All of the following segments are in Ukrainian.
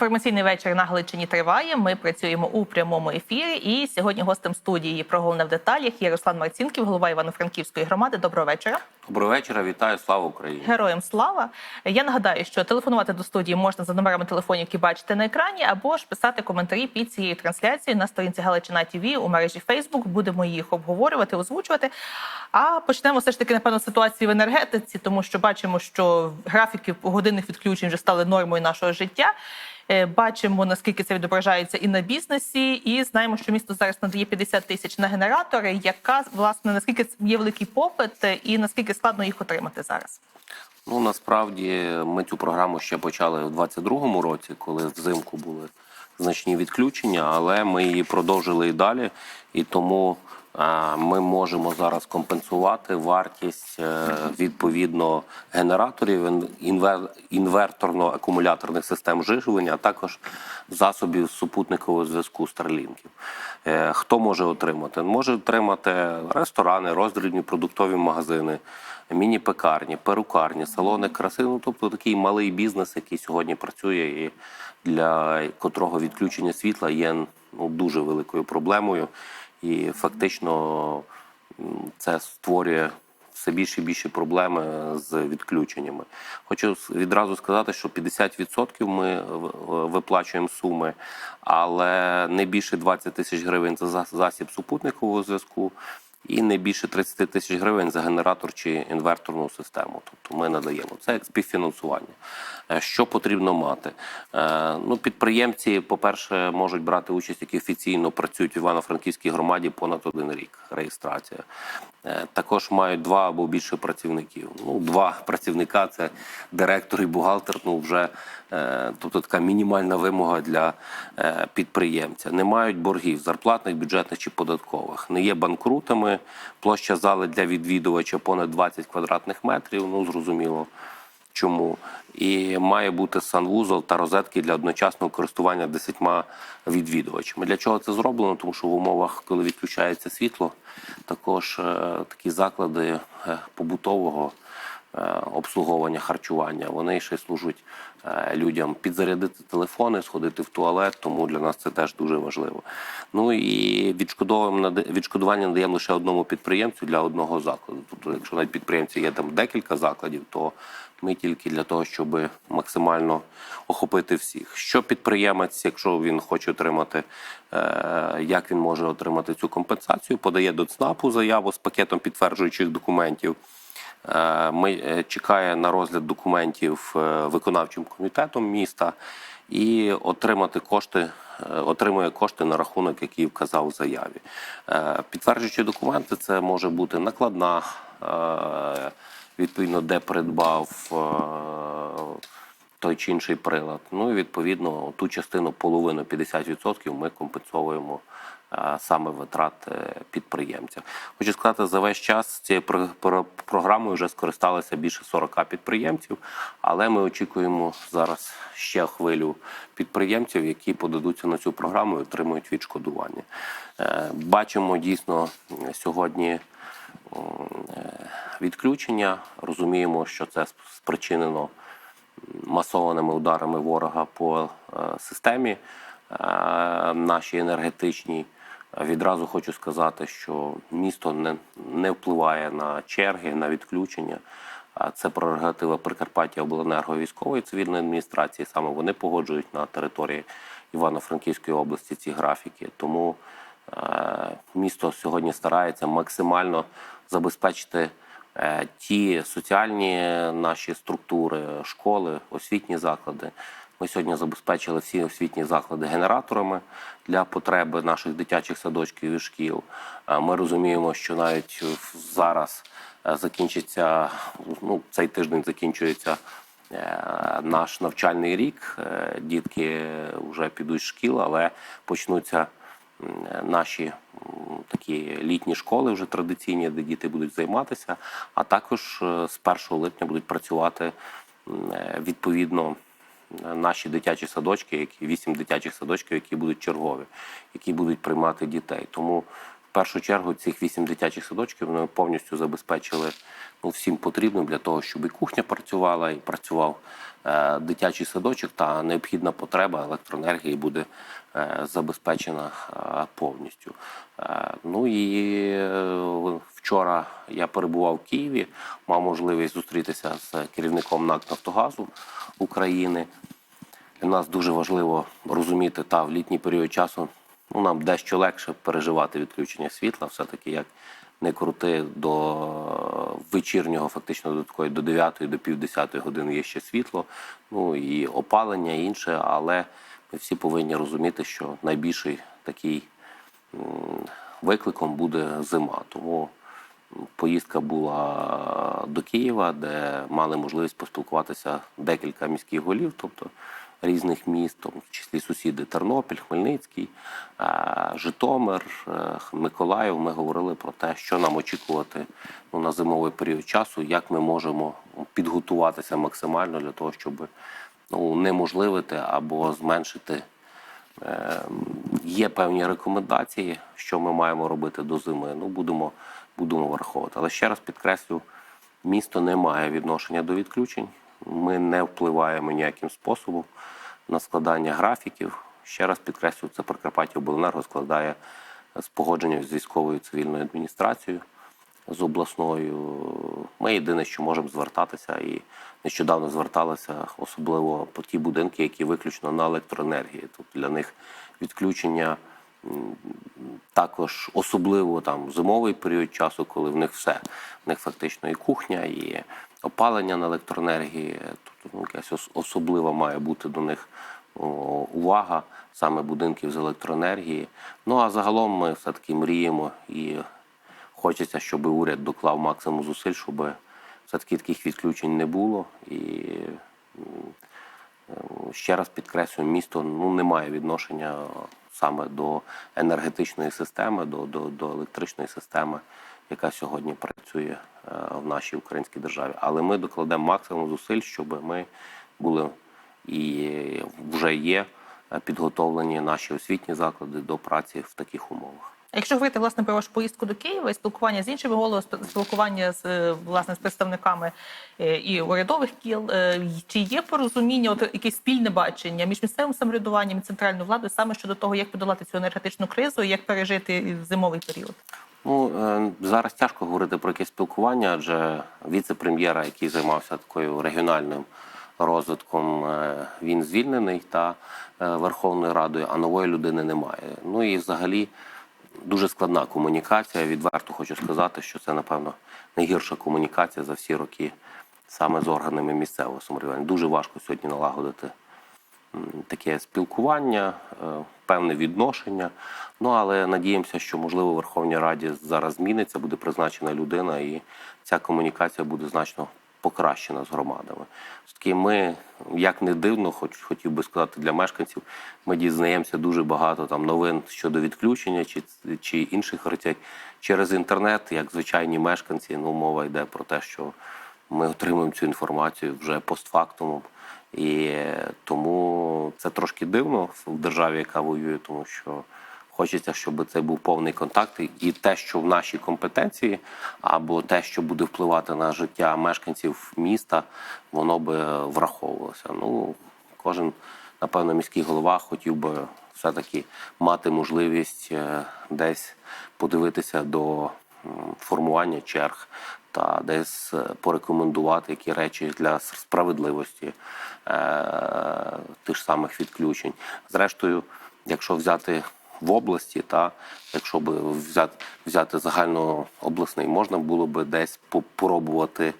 Інформаційний вечір на Галичині триває. Ми працюємо у прямому ефірі. І сьогодні гостем студії про головне в деталях є Руслан Марцінків, голова Івано-Франківської громади. Доброго вечора. Доброго вечора, вітаю, слава Україні. Героям слава. Я нагадаю, що телефонувати до студії можна за номерами телефонів, які бачите на екрані, або ж писати коментарі під цією трансляцією на сторінці Галичина ТВ у мережі Фейсбук. Будемо їх обговорювати, озвучувати. А почнемо все ж таки напевно з ситуації в енергетиці, тому що бачимо, що графіки годинних відключень вже стали нормою нашого життя. Е, Бачимо наскільки це відображається і на бізнесі, і знаємо, що місто зараз надає 50 тисяч на генератори. Яка власне наскільки є великий попит, е, і наскільки складно їх отримати зараз? Ну насправді ми цю програму ще почали в 22-му році, коли взимку були значні відключення, але ми її продовжили і далі, і тому ми можемо зараз компенсувати вартість е, відповідно генераторів, ін- інверторно-акумуляторних систем живлення, а також засобів супутникового зв'язку старлінків. Е, Хто може отримати? Може отримати ресторани, роздрібні продуктові магазини, міні-пекарні, перукарні, салони краси. Ну тобто такий малий бізнес, який сьогодні працює, і для котрого відключення світла є ну, дуже великою проблемою, і фактично це створює все більше і більше проблеми з відключеннями. Хочу відразу сказати, що 50% ми виплачуємо суми, але не більше 20 тисяч гривень за засіб супутникового зв'язку. І не більше 30 тисяч гривень за генератор чи інверторну систему. Тобто ми надаємо це як співфінансування. Е, Що потрібно мати? Е, Ну, підприємці, по-перше, можуть брати участь, які офіційно працюють в Івано-Франківській громаді понад один рік. Реєстрація. Е, Також мають два або більше працівників. Ну, два працівника це директор і бухгалтер. Ну вже е, тобто така мінімальна вимога для е, підприємця. Не мають боргів зарплатних, бюджетних чи податкових. Не є банкрутами. Площа зали для відвідувача понад 20 квадратних метрів. Ну зрозуміло. Чому і має бути санвузол та розетки для одночасного користування десятьма відвідувачами. Для чого це зроблено? Тому що в умовах, коли відключається світло, також е, такі заклади е, побутового е, обслуговування харчування вони ще й служать е, людям підзарядити телефони, сходити в туалет. Тому для нас це теж дуже важливо. Ну і відшкодування надаємо лише одному підприємцю для одного закладу. Тобто, якщо навіть підприємці є там декілька закладів, то ми тільки для того, щоб максимально охопити всіх. Що підприємець, якщо він хоче отримати, е, як він може отримати цю компенсацію, подає до ЦНАПу заяву з пакетом підтверджуючих документів. Е, Ми е, чекає на розгляд документів е, виконавчим комітетом міста і отримати кошти, отримує кошти на рахунок, який вказав у заяві. Підтверджуючи документи, це може бути накладна, відповідно, де придбав той чи інший прилад. Ну і відповідно ту частину половину 50% ми компенсовуємо саме витрат е, підприємця. Хочу сказати, за весь час цією про- про- програмою вже скористалися більше 40 підприємців, але ми очікуємо зараз ще хвилю підприємців, які подадуться на цю програму і отримують відшкодування. Е, Бачимо дійсно сьогодні е, відключення. Розуміємо, що це спричинено масованими ударами ворога по системі нашій енергетичній. Відразу хочу сказати, що місто не, не впливає на черги, на відключення. Це прерогатива Прикарпаття обленерго військової цивільної адміністрації. Саме вони погоджують на території Івано-Франківської області ці графіки. Тому е, місто сьогодні старається максимально забезпечити е, ті соціальні наші структури, школи, освітні заклади. Ми сьогодні забезпечили всі освітні заклади генераторами для потреби наших дитячих садочків і шкіл. Е, Ми розуміємо, що навіть зараз е, закінчиться ну, цей тиждень закінчується е, наш навчальний рік. Дітки вже підуть з шкіл, але почнуться наші такі літні школи вже традиційні, де діти будуть займатися, а також з 1 липня будуть працювати відповідно наші дитячі садочки, які вісім дитячих садочків, які будуть чергові, які будуть приймати дітей. Тому в першу чергу цих вісім дитячих садочків ми повністю забезпечили всім потрібним для того, щоб і кухня працювала, і працював е, дитячий садочок, та необхідна потреба електроенергії буде е, забезпечена е, повністю. Ну і вчора я перебував в Києві, мав можливість зустрітися з керівником НАК Нафтогазу України. Для нас дуже важливо розуміти, та в літній період часу ну, нам дещо легше переживати відключення світла, все-таки як не крути до вечірнього, фактично до такої до 9 до пів 10 години є ще світло, ну і опалення, і інше, але ми всі повинні розуміти, що найбільший такий викликом буде зима. Тому Поїздка була до Києва, де мали можливість поспілкуватися декілька міських голів, тобто різних міст, в тому числі сусіди Тернопіль, Хмельницький, Житомир, е, Миколаїв. Ми говорили про те, що нам очікувати ну, на зимовий період часу, як ми можемо підготуватися максимально для того, щоб ну, або зменшити Е, Є певні рекомендації, що ми маємо робити до зими. Ну, будемо, будемо враховувати. Але ще раз підкреслю, місто не має відношення до відключень. Ми не впливаємо ніяким способом на складання графіків. Ще раз підкреслю, це Прикарпаття Обленерго складає з погодження з військовою цивільною адміністрацією з обласною. Ми єдине, що можемо звертатися, і нещодавно зверталися, особливо по ті будинки, які виключно на електроенергії. Тобто для них відключення також особливо там зимовий період часу, коли в них все. В них фактично і кухня, і опалення на електроенергії. Тобто ну, якась особлива має бути до них увага саме будинків з електроенергії. Ну а загалом ми все-таки мріємо і Хочеться, щоб уряд доклав максимум зусиль, щоб все-таки таких відключень не було. І е, ще раз підкреслюю, місто ну, не має відношення саме до енергетичної системи, до, до, до електричної системи, яка сьогодні працює е, в нашій українській державі. Але ми докладемо максимум зусиль, щоб ми були і вже є е, підготовлені наші освітні заклади до праці в таких умовах. Якщо говорити власне про вашу поїздку до Києва і спілкування з іншими головами, спілкування з е, власне з представниками е, і урядових кіл, е, чи є порозуміння, от якесь спільне бачення між місцевим самоврядуванням і центральною владою саме щодо того, як подолати цю енергетичну кризу, і як пережити зимовий період? Ну зараз тяжко говорити про якесь спілкування, адже віце-прем'єра, який займався такою регіональним розвитком, він звільнений та Верховною Радою, а нової людини немає. Ну і взагалі дуже складна комунікація. Відверто хочу сказати, що це напевно найгірша комунікація за всі роки саме з органами місцевого самоврядування. Дуже важко сьогодні налагодити таке спілкування, е, певне відношення. Ну але надіємося, що можливо в Верховній Раді зараз зміниться, буде призначена людина, і ця комунікація буде значно покращена з громадами. Все-таки ми, як не дивно, хоч хотів би сказати для мешканців, ми дізнаємося дуже багато там новин щодо відключення чи, чи інших речей через інтернет, як звичайні мешканці. Ну, мова йде про те, що ми отримуємо цю інформацію вже постфактумом. І тому це трошки дивно в державі, яка воює, тому що хочеться, щоб це був повний контакт, і- те, що в нашій компетенції, або те, що буде впливати на життя мешканців міста, воно би враховувалося. Ну, кожен, напевно, міський голова хотів би все-таки мати можливість е, десь подивитися до формування черг та десь е, порекомендувати які речі для справедливості е, тих самих відключень. Зрештою, якщо взяти в області, та якщо би взяти, взяти загальнообласний, можна було би десь попробувати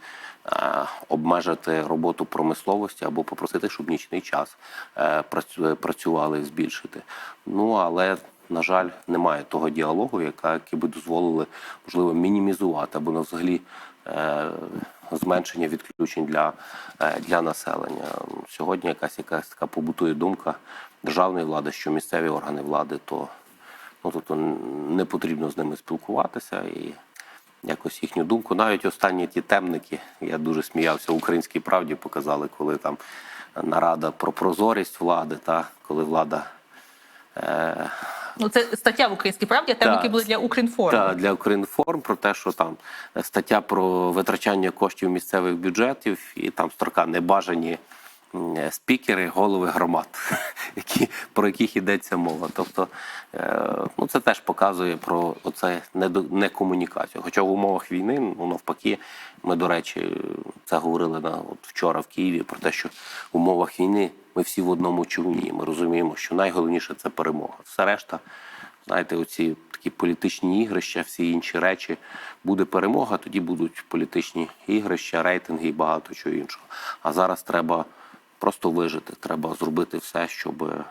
е, обмежити роботу промисловості або попросити, щоб нічний час е, працю- працювали, збільшити. Ну але на жаль, немає того діалогу, яка який би дозволили можливо мінімізувати або взагалі е, зменшення відключень для, е, для населення. Сьогодні якась якась така побутує думка державної влади, що місцеві органи влади, то ну тобто не потрібно з ними спілкуватися і якось їхню думку. Навіть останні ті темники, я дуже сміявся в українській правді, показали, коли там нарада про прозорість влади, та коли влада е, Ну це стаття в українській правді, а які були для Укрінформу. Та для Укрінформ про те, що там стаття про витрачання коштів місцевих бюджетів, і там строка небажані спікери, голови громад, які, про яких йдеться мова. Тобто, е, ну це теж показує про оце некомунікацію. Хоча в умовах війни, ну навпаки, ми, до речі, це говорили на от вчора в Києві про те, що в умовах війни ми всі в одному човні. Ми розуміємо, що найголовніше це перемога. Все решта знаєте, оці такі політичні ігрища, всі інші речі. Буде перемога, тоді будуть політичні ігрища, рейтинги і багато чого іншого. А зараз треба просто вижити. Треба зробити все, щоб е,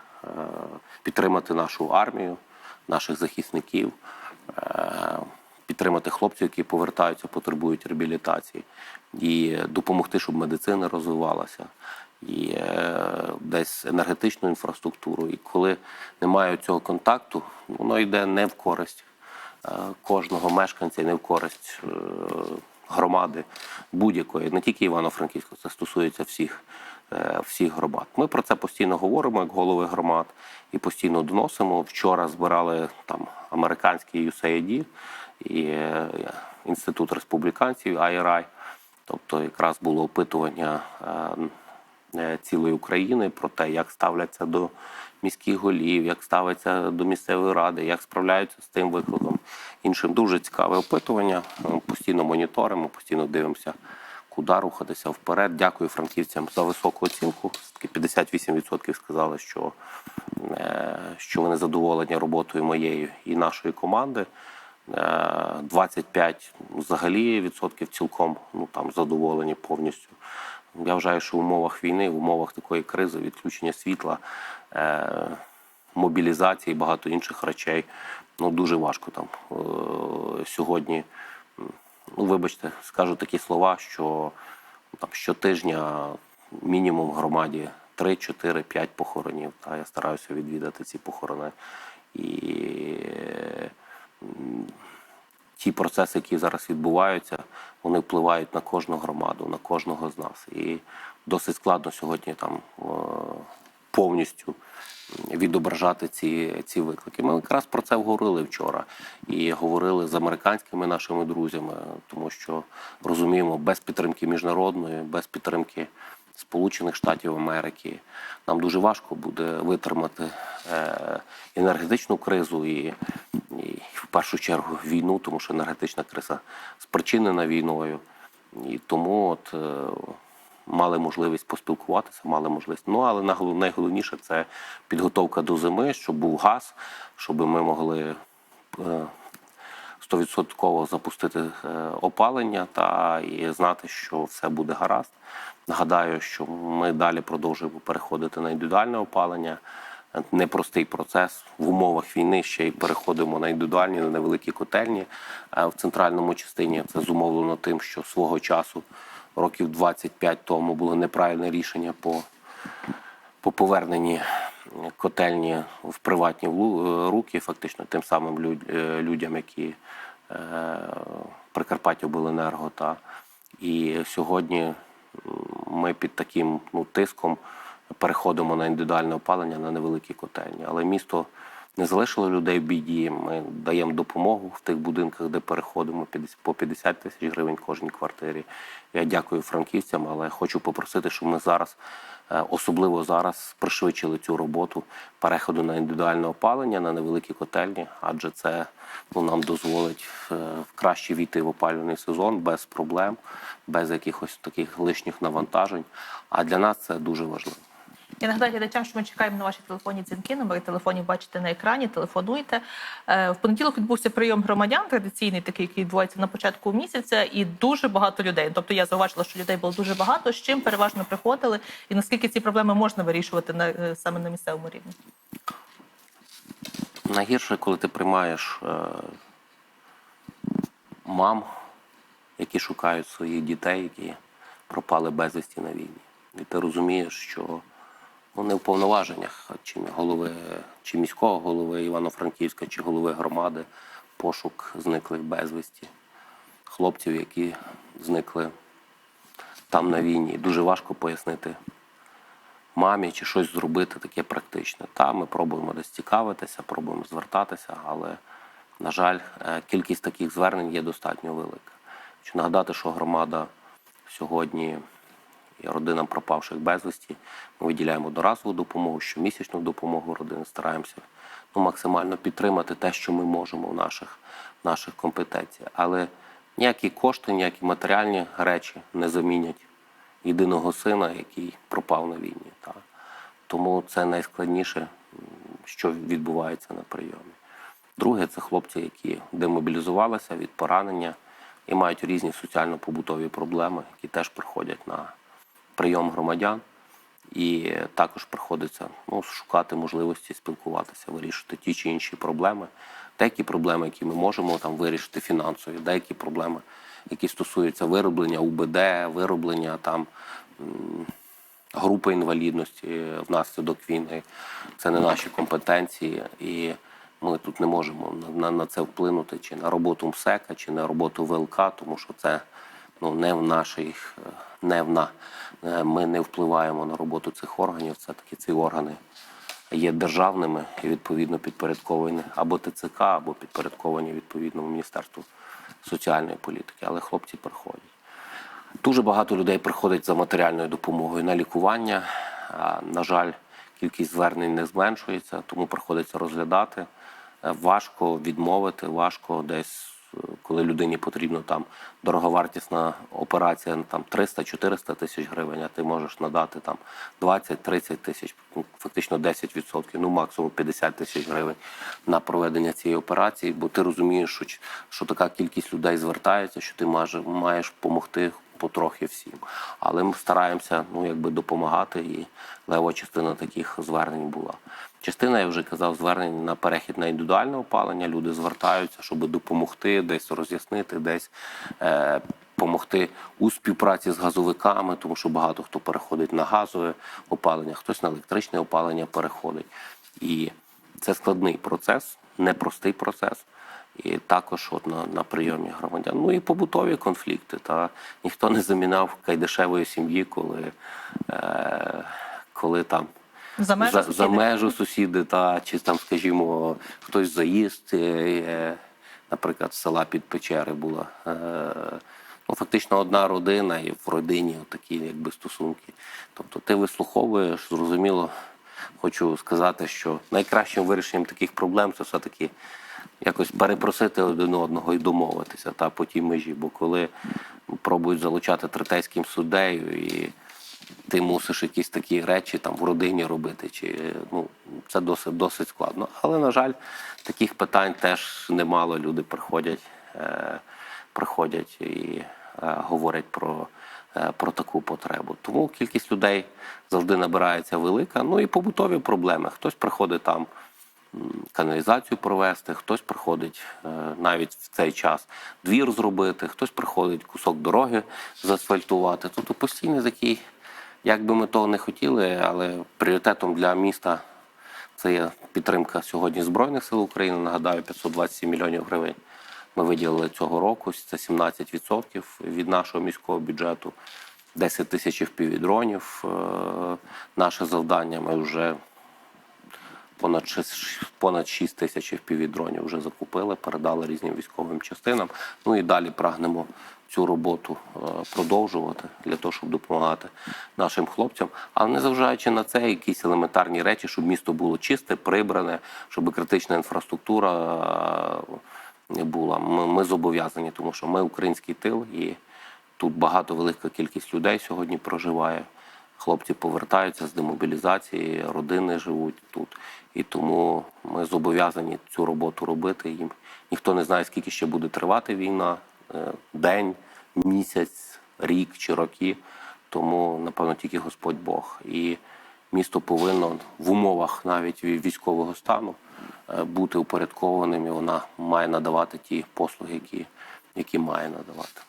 підтримати нашу армію, наших захисників, е, підтримати хлопців, які повертаються, потребують реабілітації, і допомогти, щоб медицина розвивалася і е, десь енергетичну інфраструктуру. І коли немає цього контакту, воно йде не в користь кожного мешканця, не в користь громади будь-якої, не тільки Івано-Франківська, це стосується всіх. Е, Всіх громад. Ми про це постійно говоримо як голови громад і постійно доносимо. Вчора збирали там американський USAID і е, інститут республіканців IRI. Тобто, якраз було опитування е, цілої України про те, як ставляться до міських голів, як ставляться до місцевої ради, як справляються з тим викликом. Іншим дуже цікаве опитування. Постійно моніторимо, постійно дивимося, куди рухатися вперед. Дякую франківцям за високу оцінку. 58% сказали, що, е, що вони задоволені роботою моєю і нашої команди. Е, 25 взагалі відсотків цілком ну там задоволені повністю. Я вважаю, що в умовах війни, в умовах такої кризи, відключення світла, е, мобілізації, багато інших речей, ну дуже важко там е, сьогодні. Ну, вибачте, скажу такі слова, що там щотижня мінімум в громаді 3, 4, 5 похоронів. Та я стараюся відвідати ці похорони. І ті процеси, які зараз відбуваються, вони впливають на кожну громаду, на кожного з нас. І досить складно сьогодні там повністю відображати ці, ці виклики. Ми якраз про це говорили вчора і говорили з американськими нашими друзями, тому що розуміємо, без підтримки міжнародної, без підтримки Сполучених Штатів Америки нам дуже важко буде витримати е, енергетичну кризу і, і в першу чергу війну, тому що енергетична криза спричинена війною. І тому от е, мали можливість поспілкуватися, мали можливість. Ну але найголовніше це підготовка до зими, щоб був газ, щоб ми могли е, стовідсотково запустити е, опалення та і знати, що все буде гаразд. Нагадаю, що ми далі продовжуємо переходити на індивідуальне опалення. Непростий процес в умовах війни ще й переходимо на індивідуальні, на невеликі котельні е, в центральному частині. Це зумовлено тим, що свого часу, років 25 тому, було неправильне рішення по по поверненні котельні в приватні е, руки, фактично тим самим е, людям, які е, Прикарпаття Обленерго. Та і сьогодні ми під таким ну, тиском переходимо на індивідуальне опалення на невеликі котельні. Але місто не залишило людей в біді. Ми даємо допомогу в тих будинках, де переходимо 50 по 50 тисяч гривень кожній квартирі. Я дякую франківцям, але хочу попросити, щоб ми зараз, е, особливо зараз, пришвидшили цю роботу переходу на індивідуальне опалення на невеликі котельні, адже це ну, нам дозволить е, краще війти в опалювальний сезон без проблем, без якихось таких лишніх навантажень. А для нас це дуже важливо. Я нагадаю глядачам, що ми чекаємо на ваші телефонні дзвінки. Номери телефонів бачите на екрані. Телефонуйте. Е, В понеділок відбувся прийом громадян, традиційний такий, який відбувається на початку місяця, і дуже багато людей. Тобто я зауважила, що людей було дуже багато. З чим переважно приходили, і наскільки ці проблеми можна вирішувати на е, саме на місцевому рівні? Найгірше, коли ти приймаєш е, мам, які шукають своїх дітей, які пропали безвісті на війні. І ти розумієш, що ну, не в повноваженнях чи голови, чи міського голови Івано-Франківська, чи голови громади пошук зниклих безвісті, хлопців, які зникли там на війні. Дуже важко пояснити мамі чи щось зробити таке практичне. Та ми пробуємо десь цікавитися, пробуємо звертатися, але, на жаль, е, кількість таких звернень є достатньо велика. Хочу нагадати, що громада сьогодні родинам пропавших безвісті ми виділяємо одноразову допомогу, щомісячну допомогу родини, стараємося ну, максимально підтримати те, що ми можемо в наших, наших компетенціях. Але ніякі кошти, ніякі матеріальні речі не замінять єдиного сина, який пропав на війні. Та. Тому це найскладніше, що відбувається на прийомі. Друге, це хлопці, які демобілізувалися від поранення і мають різні соціально-побутові проблеми, які теж приходять на прийом громадян. І також приходиться ну, шукати можливості спілкуватися, вирішити ті чи інші проблеми. Деякі проблеми, які ми можемо там вирішити фінансові, деякі проблеми, які стосуються вироблення УБД, вироблення там групи інвалідності внаслідок війни. Це не наші компетенції, і ми тут не можемо на, на, це вплинути чи на роботу МСЕКа, чи на роботу ВЛК, тому що це ну, не в наших, е, не в на ми не впливаємо на роботу цих органів. Це таки ці органи є державними і відповідно підпорядковані або ТЦК, або підпорядковані відповідному Міністерству соціальної політики. Але хлопці приходять. Дуже багато людей приходить за матеріальною допомогою на лікування. На жаль, кількість звернень не зменшується, тому приходиться розглядати. Е, Важко відмовити, важко десь, е, коли людині потрібна там дороговартісна операція там 300-400 тисяч гривень, а ти можеш надати там 20-30 тисяч, ну, фактично 10%, ну максимум 50 тисяч гривень на проведення цієї операції, бо ти розумієш, що, що така кількість людей звертається, що ти маєш, маєш допомогти потрохи всім. Але ми стараємося ну, якби допомагати, і лева частина таких звернень була. Частина, я вже казав, звернень на перехід на індивідуальне опалення. Люди звертаються, щоб допомогти, десь роз'яснити, десь е, допомогти у співпраці з газовиками, тому що багато хто переходить на газове опалення, хтось на електричне опалення переходить. І це складний процес, непростий процес. І також от на, на прийомі громадян. Ну і побутові конфлікти. Та ніхто не замінав кайдашевої сім'ї, коли, е, коли там За межі за, за межу сусіди, та чи там, скажімо, хтось заїзд, е, е, наприклад, з села під Печери була. Е, ну, фактично одна родина, і в родині такі якби стосунки. Тобто ти вислуховуєш, зрозуміло, хочу сказати, що найкращим вирішенням таких проблем це все-таки якось перепросити один одного і домовитися та по тій межі. Бо коли пробують залучати третейським суддею і ти мусиш якісь такі речі там в родині робити, чи ну це досить досить складно. Але на жаль, таких питань теж немало. Люди приходять, е, приходять і е, говорять про, е, про таку потребу. Тому кількість людей завжди набирається велика. Ну і побутові проблеми. Хтось приходить там каналізацію провести, хтось приходить е, навіть в цей час двір зробити, хтось приходить кусок дороги заасфальтувати. Тобто постійний такий, як би ми того не хотіли, але пріоритетом для міста це є підтримка сьогодні Збройних сил України. Нагадаю, 527 мільйонів гривень ми виділили цього року. Це 17% від нашого міського бюджету. 10 тисяч впівдронів. Е, Наше завдання ми вже понад 6, понад 6 тисяч впівдронів вже закупили, передали різним військовим частинам. Ну і далі прагнемо цю роботу е, продовжувати для того, щоб допомагати нашим хлопцям. Але незважаючи на це, якісь елементарні речі, щоб місто було чисте, прибране, щоб критична інфраструктура е, була. Ми, ми зобов'язані, тому що ми український тил, і тут багато велика кількість людей сьогодні проживає. Хлопці повертаються з демобілізації, родини живуть тут. І тому ми зобов'язані цю роботу робити. Їм ніхто не знає, скільки ще буде тривати війна, е, день, місяць, рік чи роки. Тому, напевно, тільки Господь Бог. І місто повинно в умовах навіть військового стану е, бути упорядкованим, і вона має надавати ті послуги, які, які має надавати.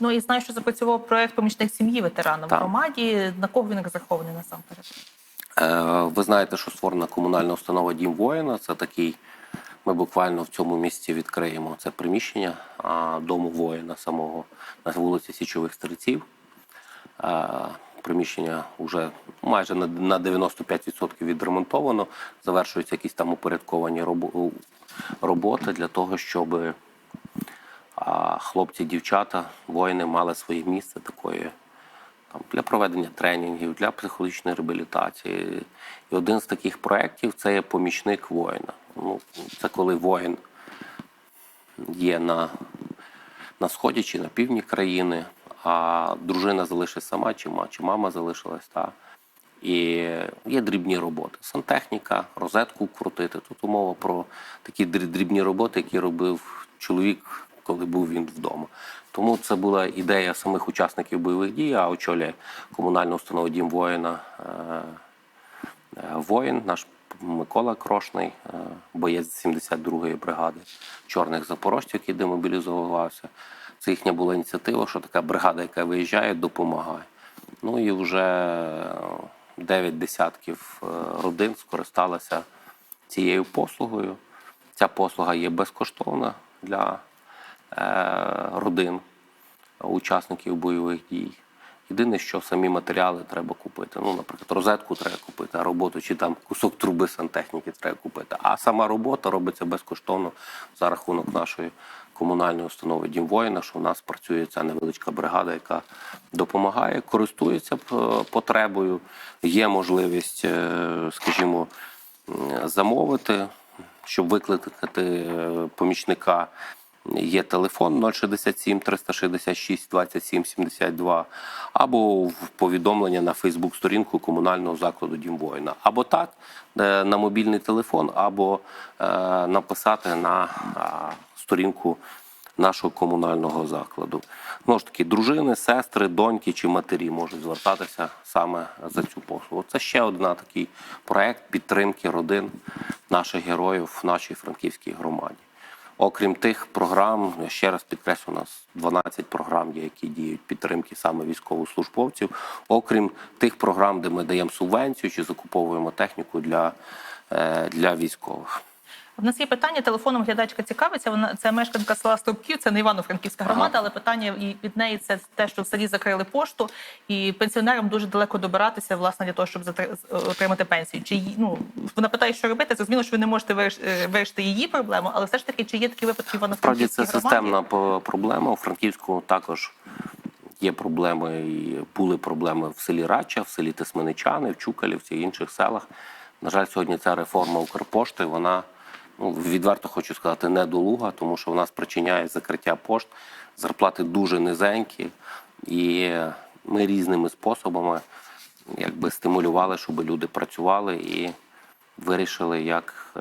Ну і знаю, що запрацював проект помічник сім'ї ветеранам в громаді. На кого він розрахований насамперед? Е, Ви знаєте, що створена комунальна установа Дім воїна. Це такий. Ми буквально в цьому місці відкриємо це приміщення дому воїна самого на вулиці Січових Стрільців. Е, приміщення вже майже на на 95% відремонтовано. Завершуються якісь там упорядковані роботи для того, щоб хлопці, дівчата, воїни мали своє місце такої там, для проведення тренінгів, для психологічної реабілітації. І один з таких проєктів це є помічник воїна. Ну, це коли воїн є на, на сході чи на півдні країни, а дружина залишиться сама, чи, ма, чи мама залишилась. Та. І є дрібні роботи. Сантехніка, розетку крутити. Тут умова про такі дрібні роботи, які робив чоловік, коли був він вдома. Тому це була ідея самих учасників бойових дій, а очолює комунальну установу Дім воїна е, е, воїн, наш Микола Крошний, е, боєць 72-ї бригади чорних запорожців, який демобілізувався. Це їхня була ініціатива, що така бригада, яка виїжджає, допомагає. Ну і вже 9 десятків родин скористалися цією послугою. Ця послуга є безкоштовна для родин учасників бойових дій. Єдине, що самі матеріали треба купити. Ну, наприклад, розетку треба купити, а роботу чи там кусок труби сантехніки треба купити. А сама робота робиться безкоштовно за рахунок нашої комунальної установи Дім воїна, що в нас працює ця невеличка бригада, яка допомагає, користується е, потребою. Є можливість, е, скажімо, замовити, щоб викликати е, помічника. Є телефон 067 366 27 72 або в повідомлення на Фейсбук-сторінку комунального закладу Дім воїна. Або так, е, на мобільний телефон, або е, написати на сторінку нашого комунального закладу. Знову ж таки, дружини, сестри, доньки чи матері можуть звертатися саме за цю послугу. Це ще один такий проект підтримки родин наших героїв в нашій франківській громаді. Окрім тих програм, я ще раз підкреслю, у нас 12 програм є, які діють підтримки саме військовослужбовців. Окрім тих програм, де ми даємо субвенцію чи закуповуємо техніку для, е, для військових. В нас є питання. Телефоном глядачка цікавиться. Вона це мешканка села Стовпків, це не Івано-Франківська громада, але питання і від неї це те, що в селі закрили пошту, і пенсіонерам дуже далеко добиратися, власне, для того, щоб отримати пенсію. Чи ну вона питає, що робити? Зрозуміло, що ви не можете е, вирішити її проблему, але все ж таки, чи є такі випадки в Справді Івано-Франківській це громаді? системна проблема. У Франківську також є проблеми і були проблеми в селі Рача, в селі Тисменичани, в Чукалівці і інших селах. На жаль, сьогодні ця реформа Укрпошти, вона відверто хочу сказати, недолуга, тому що вона спричиняє закриття пошт, зарплати дуже низенькі, і ми різними способами якби стимулювали, щоб люди працювали і вирішили, як е,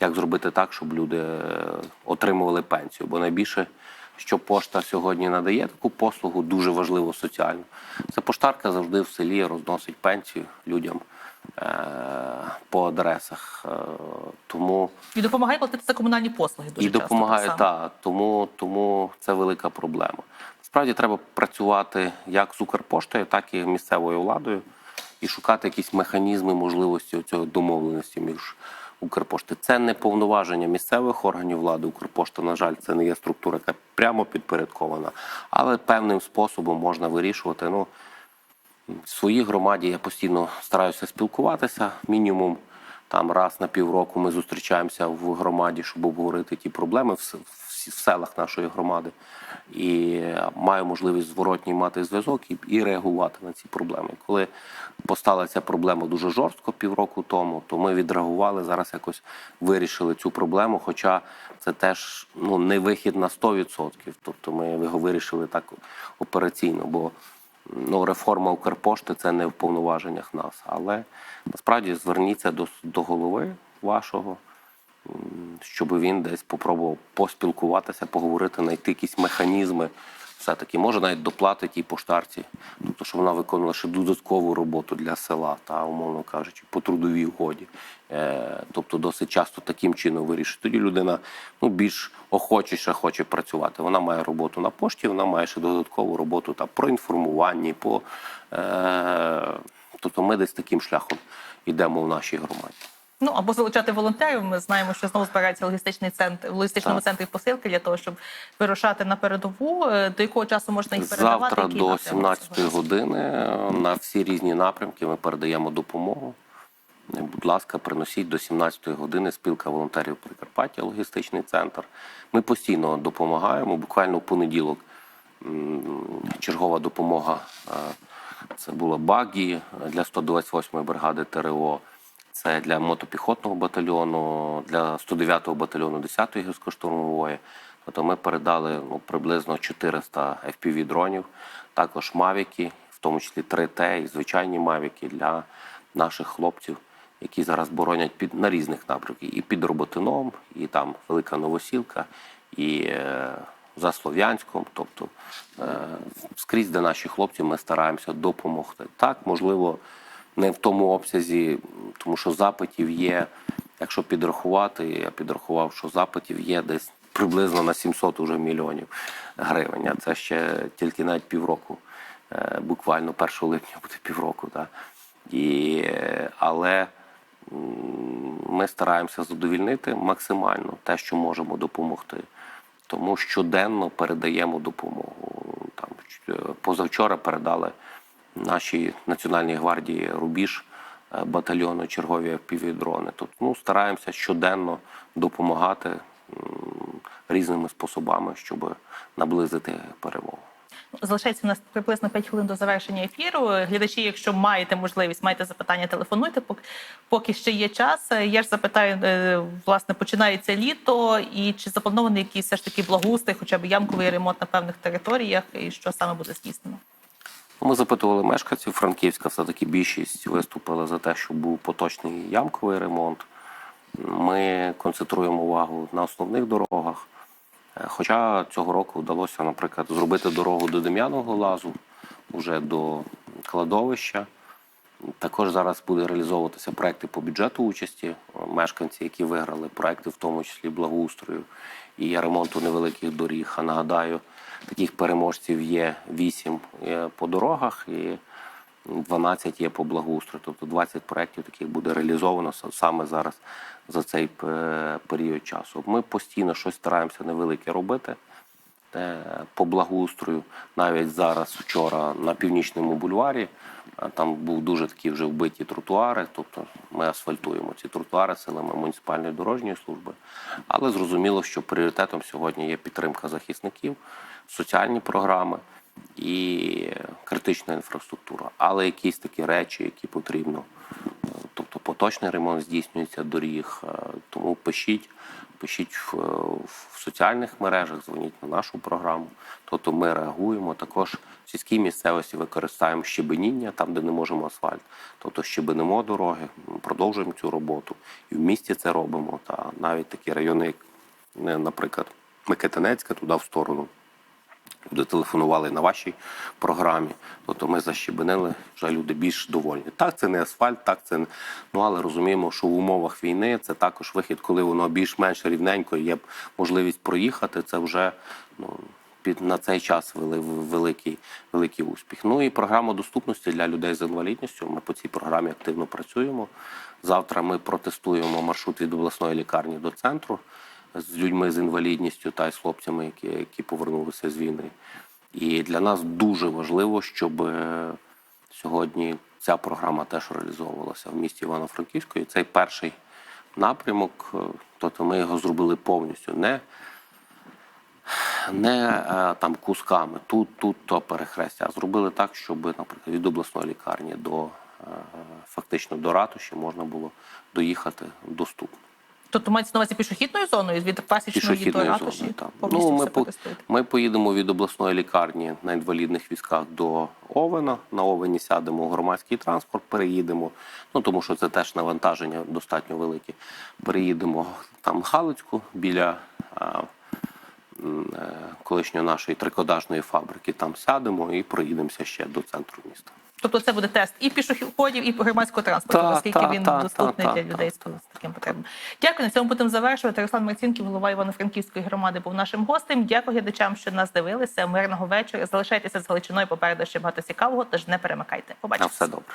як зробити так, щоб люди е, отримували пенсію. Бо найбільше, що пошта сьогодні надає таку послугу, дуже важливо соціально. Це поштарка завжди в селі розносить пенсію людям по адресах. Е, тому І допомагає платити за комунальні послуги. Дуже і часто допомагає так так. Тому, тому це велика проблема. Справді треба працювати як з Укрпоштою, так і місцевою владою, і шукати якісь механізми можливості цього домовленості між Укрпошти. Це не повноваження місцевих органів влади. Укрпошта, на жаль, це не є структура, яка прямо підпорядкована, але певним способом можна вирішувати. Ну, своїй громаді я постійно стараюся спілкуватися. Мінімум там раз на півроку ми зустрічаємося в громаді, щоб обговорити ті проблеми в, в в селах нашої громади. І маю можливість зворотній мати зв'язок і, і реагувати на ці проблеми. Коли постала ця проблема дуже жорстко півроку тому, то ми відреагували, зараз якось вирішили цю проблему. Хоча це теж ну, не вихід на 100%. Тобто ми його вирішили так операційно. бо ну, реформа Укрпошти це не в повноваженнях нас. Але насправді зверніться до, до голови вашого, щоб він десь попробував поспілкуватися, поговорити, знайти якісь механізми. Все-таки може навіть доплатити тій поштарці, тобто, щоб вона виконувала ще додаткову роботу для села, та умовно кажучи, по трудовій угоді. Е, тобто досить часто таким чином вирішує. Тоді людина ну, більш охочіше хоче працювати. Вона має роботу на пошті, вона має ще додаткову роботу та про інформування, по е, тобто ми десь таким шляхом йдемо в нашій громаді. Ну або залучати волонтерів. Ми знаємо, що знову збирається логістичний центр в логістичному Так. центрі посилки для того, щоб вирушати на передову. Е, До якого часу можна їх передавати? Завтра до напрямок 17 години е, на всі різні напрямки ми передаємо допомогу. Е, Будь ласка, приносіть до 17 години спілка волонтерів Прикарпаття, логістичний центр. Ми постійно допомагаємо. Буквально в понеділок чергова допомога. Це була багі для 128-ї бригади ТРО. Це для мотопіхотного батальйону, для 109-го батальйону 10-ї гірсько-штурмової. Тобто ми передали ну, приблизно 400 FPV-дронів, також мавіки, в тому числі 3Т і звичайні мавіки для наших хлопців, які зараз боронять під, на різних напрямках. І під Роботином, і там Велика Новосілка, і е, за Слов'янськом. Тобто е, скрізь, де наші хлопці, ми стараємося допомогти. Так, можливо, не в тому обсязі, тому що запитів є. Якщо підрахувати, я підрахував, що запитів є десь приблизно на 700 уже мільйонів гривень. А це ще тільки навіть півроку. Е, Буквально 1 липня буде півроку. Так? І, е, але ми стараємося задовільнити максимально те, що можемо допомогти. Тому щоденно передаємо допомогу. Там позавчора передали нашій Національній гвардії Рубіж е, батальйону чергові півдрони. Тут ну стараємося щоденно допомагати різними способами, щоб наблизити перемогу. Залишається у нас приблизно 5 хвилин до завершення ефіру. Глядачі, якщо маєте можливість, маєте запитання, телефонуйте, поки, ще є час. Я ж запитаю, е, власне, починається літо, і чи запланований якийсь все ж таки благоустрій, хоча б ямковий ремонт на певних територіях, і що саме буде здійснено? Ми запитували мешканців Франківська, все-таки більшість виступила за те, щоб був поточний ямковий ремонт. Ми концентруємо увагу на основних дорогах. Е, Хоча цього року вдалося, наприклад, зробити дорогу до Дем'яного лазу, вже до кладовища. Також зараз буде реалізовуватися проекти по бюджету участі. Мешканці, які виграли проекти, в тому числі благоустрою і ремонту невеликих доріг. А нагадаю, таких переможців є 8 по дорогах і 12 є по благоустрою. Тобто 20 проєктів таких буде реалізовано саме зараз за цей е, період часу. Ми постійно щось стараємося невелике робити е, по благоустрою. Навіть зараз вчора на північному бульварі там був дуже такі вже вбиті тротуари. Тобто ми асфальтуємо ці тротуари силами муніципальної дорожньої служби. Але зрозуміло, що пріоритетом сьогодні є підтримка захисників, соціальні програми і критична інфраструктура. Але якісь такі речі, які потрібно. Тобто поточний ремонт здійснюється доріг. е, Тому пишіть, пишіть в, в соціальних мережах, дзвоніть на нашу програму. Тобто ми реагуємо. Також в сільській місцевості використаємо щебеніння там, де не можемо асфальт. Тобто щебенимо дороги, продовжуємо цю роботу. І в місті це робимо. Та навіть такі райони, як, наприклад, Микитинецька, туди в сторону люди телефонували на вашій програмі. Тобто ми защебенили, вже люди більш довольні. Так, це не асфальт, так це не- ну але розуміємо, що в умовах війни це також вихід, коли воно більш-менш рівненько, є можливість проїхати. Це вже ну. Під на цей час вели великий великий успіх. Ну і програма доступності для людей з інвалідністю. Ми по цій програмі активно працюємо. Завтра ми протестуємо маршрут від обласної лікарні до центру з людьми з інвалідністю та й з хлопцями, які, які повернулися з війни. І для нас дуже важливо, щоб е, сьогодні ця програма теж реалізовувалася в місті Івано-Франківську. І цей перший напрямок, е, тобто ми його зробили повністю. Не не е, там кусками, тут, тут, то перехрестя, а зробили так, щоб, наприклад, від обласної лікарні до фактично до ратуші можна було доїхати доступно. Тобто мається на увазі пішохідною зоною від пасічної до ратуші? Ну, ми, по, ми поїдемо від обласної лікарні на інвалідних візках до Овена. На Овені сядемо в громадський транспорт, переїдемо. Ну тому що це теж навантаження достатньо велике. Переїдемо там Галицьку біля а, е, колишньої нашої трикодажної фабрики. Там сядемо і проїдемося ще до центру міста. Тобто це буде тест і пішоходів, і громадського транспорту, Та, оскільки та, він та, доступний та, для та, людей з з таким потребам. Дякую. На цьому будемо завершувати. Руслан Марцінків, голова Івано-Франківської громади, був нашим гостем. Дякую глядачам, що нас дивилися. Мирного вечора. Залишайтеся з Галичиною. Попереду ще багато цікавого. Тож не перемикайте. Побачимо Побачимося. все добре.